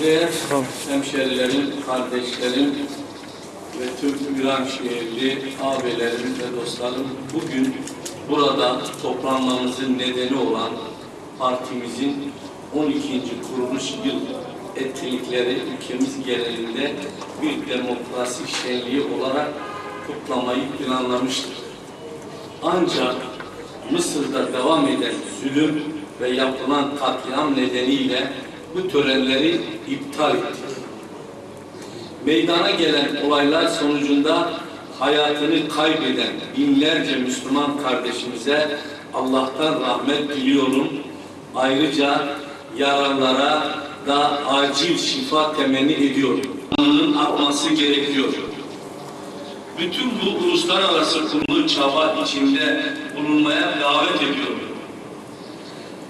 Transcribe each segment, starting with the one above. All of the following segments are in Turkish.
Saygıdeğer hemşerilerim, kardeşlerim ve tüm Viranşehirli abilerim ve dostlarım bugün burada toplanmamızın nedeni olan partimizin 12. kuruluş yıl etkinlikleri ülkemiz genelinde bir demokrasi şenliği olarak kutlamayı planlamıştır. Ancak Mısır'da devam eden zulüm ve yapılan katliam nedeniyle bu törenleri iptal ettik. Meydana gelen olaylar sonucunda hayatını kaybeden binlerce Müslüman kardeşimize Allah'tan rahmet diliyorum. Ayrıca yaralılara da acil şifa temenni ediyorum. Kanının akması gerekiyor. Bütün bu uluslararası kurulu çaba içinde bulunmaya davet ediyorum.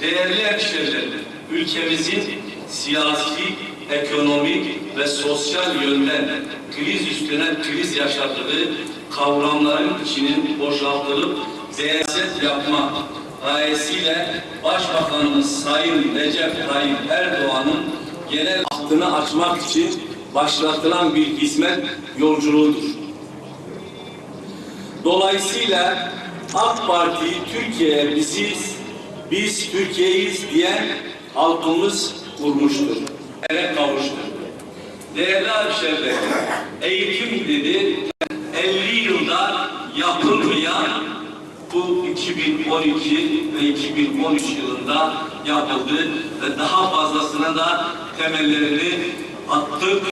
Değerli hemşehrilerim, ülkemizin siyasi, ekonomik ve sosyal yönden kriz üstüne kriz yaşadığı kavramların içinin boşaltılıp siyaset yapma gayesiyle Başbakanımız Sayın Recep Tayyip Erdoğan'ın genel aklını açmak için başlatılan bir hizmet yolculuğudur. Dolayısıyla AK Parti Türkiye'ye biziz, biz Türkiye'yiz diyen halkımız kurmuştur. Ere kavuştur. Değerli hemşehrilerim, eğitim dedi 50 yılda yapılmayan bu 2012 ve 2013 yılında yapıldı ve daha fazlasına da temellerini attık.